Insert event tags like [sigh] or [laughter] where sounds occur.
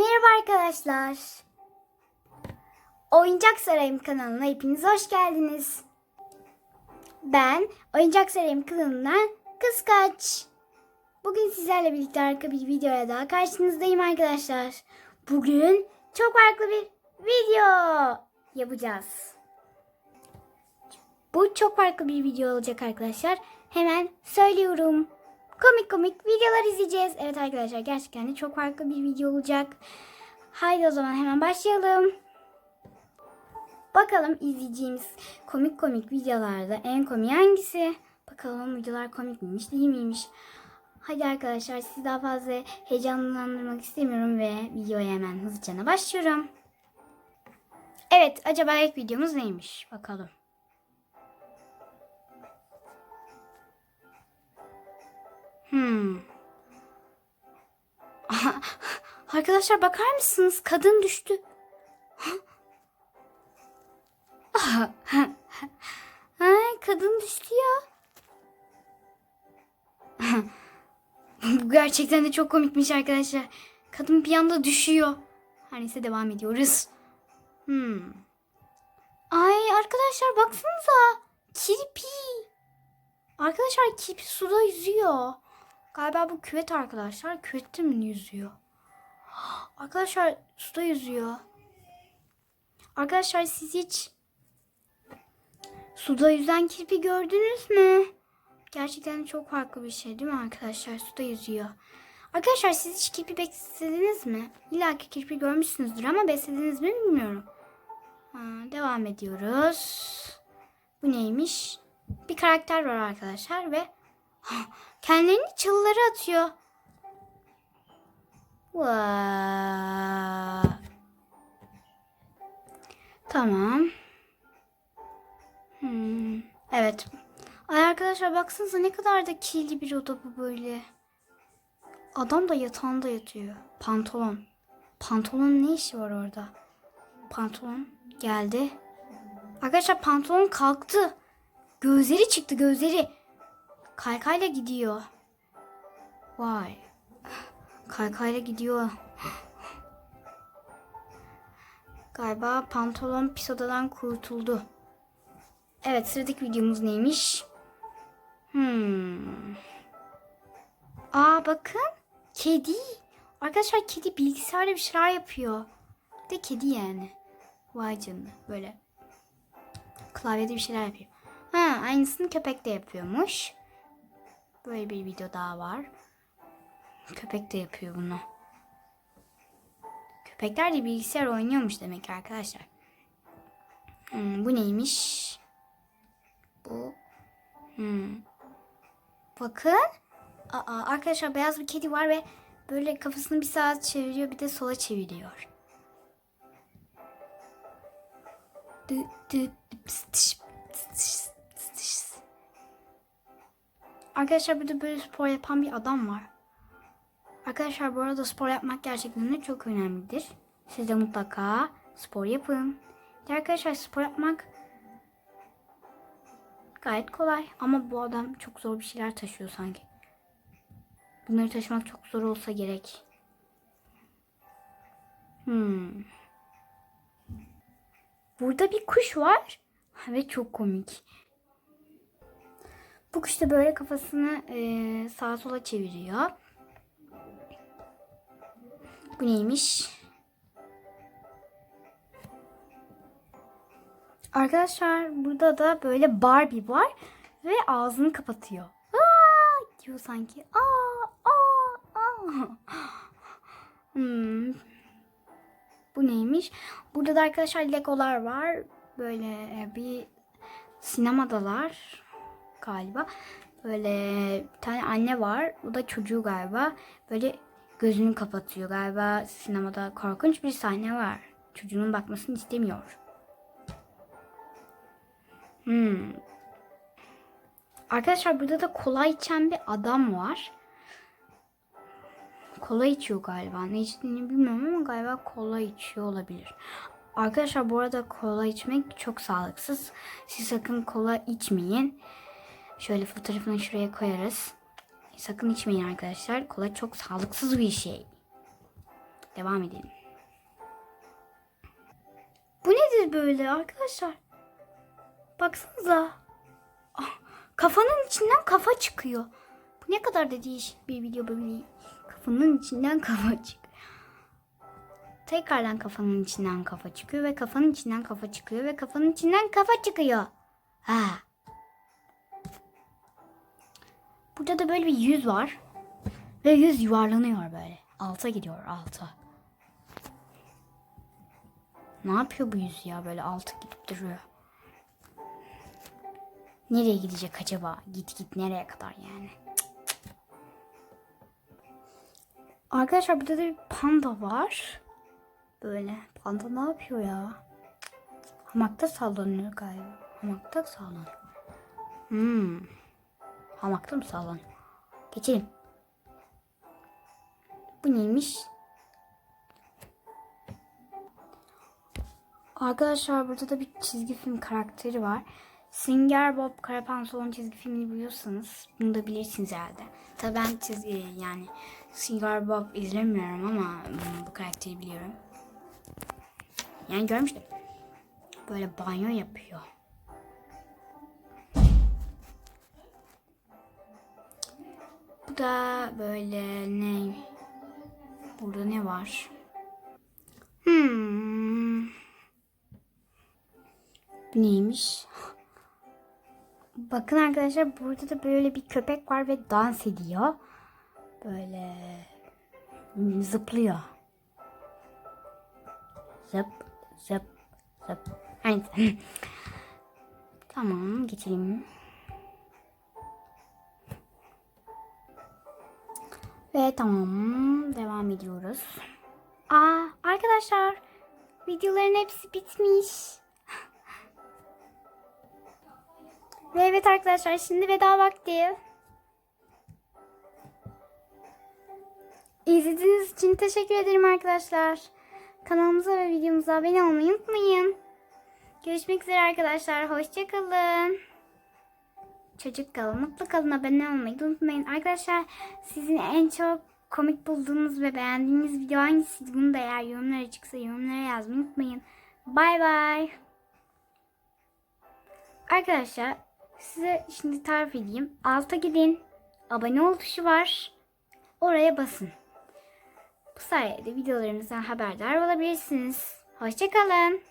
Merhaba arkadaşlar. Oyuncak Sarayım kanalına hepiniz hoş geldiniz. Ben Oyuncak Sarayım kanalından Kıskaç. Bugün sizlerle birlikte arka bir videoya daha karşınızdayım arkadaşlar. Bugün çok farklı bir video yapacağız. Bu çok farklı bir video olacak arkadaşlar. Hemen söylüyorum. Komik komik videolar izleyeceğiz. Evet arkadaşlar gerçekten de çok farklı bir video olacak. Haydi o zaman hemen başlayalım. Bakalım izleyeceğimiz komik komik videolarda en komik hangisi? Bakalım videolar komik miymiş değil miymiş? Hadi arkadaşlar sizi daha fazla heyecanlandırmak istemiyorum ve videoya hemen hızlıca başlıyorum. Evet acaba ilk videomuz neymiş? Bakalım. Hmm. [laughs] Arkadaşlar bakar mısınız? Kadın düştü. [laughs] Ay, kadın düştü ya. [laughs] Bu gerçekten de çok komikmiş arkadaşlar. Kadın bir anda düşüyor. Her neyse devam ediyoruz. Hmm. Ay arkadaşlar baksanıza. Kirpi. Arkadaşlar kirpi suda yüzüyor. Galiba bu küvet arkadaşlar. Küvette mi yüzüyor? Arkadaşlar suda yüzüyor. Arkadaşlar siz hiç suda yüzen kirpi gördünüz mü? Gerçekten çok farklı bir şey değil mi arkadaşlar? Suda yüzüyor. Arkadaşlar siz hiç kirpi beslediniz mi? İlla ki kirpi görmüşsünüzdür ama beslediniz mi bilmiyorum. Ha, devam ediyoruz. Bu neymiş? Bir karakter var arkadaşlar ve [gasps] kendilerini çalılara atıyor. Vaa. Tamam. Hmm, evet. Ay arkadaşlar baksanıza ne kadar da kirli bir oda bu böyle. Adam da yatağında yatıyor. Pantolon. Pantolonun ne işi var orada? Pantolon geldi. Arkadaşlar pantolon kalktı. Gözleri çıktı gözleri. Kaykayla gidiyor. Vay. Kaykayla gidiyor. Galiba pantolon pis odadan kurtuldu. Evet sıradaki videomuz neymiş? Hmm. Aa bakın. Kedi. Arkadaşlar kedi bilgisayarda bir şeyler yapıyor. Bir de kedi yani. Vay canına böyle. Klavyede bir şeyler yapıyor. Ha aynısını köpek de yapıyormuş. Böyle bir video daha var. Köpek de yapıyor bunu. Köpekler de bilgisayar oynuyormuş demek ki arkadaşlar. Hmm, bu neymiş? Bu. Hmm. Bakın. Aa, arkadaşlar beyaz bir kedi var ve böyle kafasını bir sağa çeviriyor bir de sola çeviriyor. Dı, dı, pıs, tış, pıs, tış, pıs, Arkadaşlar burada böyle spor yapan bir adam var. Arkadaşlar bu arada spor yapmak gerçekten de çok önemlidir. Siz de mutlaka spor yapın. Bir de Arkadaşlar spor yapmak gayet kolay. Ama bu adam çok zor bir şeyler taşıyor sanki. Bunları taşımak çok zor olsa gerek. Hmm. Burada bir kuş var ve çok komik. Bu kuş da böyle kafasını e, sağa sola çeviriyor. Bu neymiş? Arkadaşlar burada da böyle Barbie var ve ağzını kapatıyor. Aa diyor sanki. Aa aa aa. Hmm. Bu neymiş? Burada da arkadaşlar Legolar var. Böyle e, bir sinemadalar galiba. Böyle bir tane anne var. O da çocuğu galiba. Böyle gözünü kapatıyor. Galiba sinemada korkunç bir sahne var. Çocuğunun bakmasını istemiyor. Hmm. Arkadaşlar burada da kola içen bir adam var. Kola içiyor galiba. Ne içtiğini bilmiyorum ama galiba kola içiyor olabilir. Arkadaşlar bu arada kola içmek çok sağlıksız. Siz sakın kola içmeyin. Şöyle fotoğrafını şuraya koyarız. Sakın içmeyin arkadaşlar. Kola çok sağlıksız bir şey. Devam edelim. Bu nedir böyle arkadaşlar? Baksanıza. Ah, kafanın içinden kafa çıkıyor. Bu ne kadar da değişik bir video böyle. Kafanın içinden kafa çıkıyor. Tekrardan kafanın içinden kafa çıkıyor ve kafanın içinden kafa çıkıyor ve kafanın içinden kafa çıkıyor. Ha. Burada da böyle bir yüz var. Ve yüz yuvarlanıyor böyle. Alta gidiyor alta. Ne yapıyor bu yüz ya böyle alta gidip duruyor. Nereye gidecek acaba? Git git nereye kadar yani? Arkadaşlar burada da bir panda var. Böyle. Panda ne yapıyor ya? Hamakta sallanıyor galiba. Hamakta sallanıyor. Hmm. Hamakta mı sallanıyor? Geçelim. Bu neymiş? Arkadaşlar burada da bir çizgi film karakteri var. Singer Bob Karapantolon çizgi filmini biliyorsanız bunu da bilirsiniz herhalde. Tabii ben çizgi yani Singer Bob izlemiyorum ama hmm, bu karakteri biliyorum. Yani görmüştüm. Böyle banyo yapıyor. Bu da böyle ne? Burada ne var? Hmm. Bu neymiş? Bakın arkadaşlar burada da böyle bir köpek var ve dans ediyor. Böyle zıplıyor. Zıp zıp zıp. Aynı. [laughs] tamam geçelim. Ve tamam devam ediyoruz. Aa arkadaşlar videoların hepsi bitmiş. [laughs] Ve evet arkadaşlar şimdi veda vakti. İzlediğiniz için teşekkür ederim arkadaşlar. Kanalımıza ve videomuza abone olmayı unutmayın. Görüşmek üzere arkadaşlar. Hoşçakalın. Çocuk kalın, mutlu kalın, abone olmayı unutmayın. Arkadaşlar sizin en çok komik bulduğunuz ve beğendiğiniz video hangisiydi? Bunu da eğer yorumlar açıksa yorumlara yazmayı unutmayın. Bay bay. Arkadaşlar size şimdi tarif edeyim. Alta gidin. Abone ol tuşu var. Oraya basın. Bu sayede videolarımızdan haberdar olabilirsiniz. Hoşçakalın.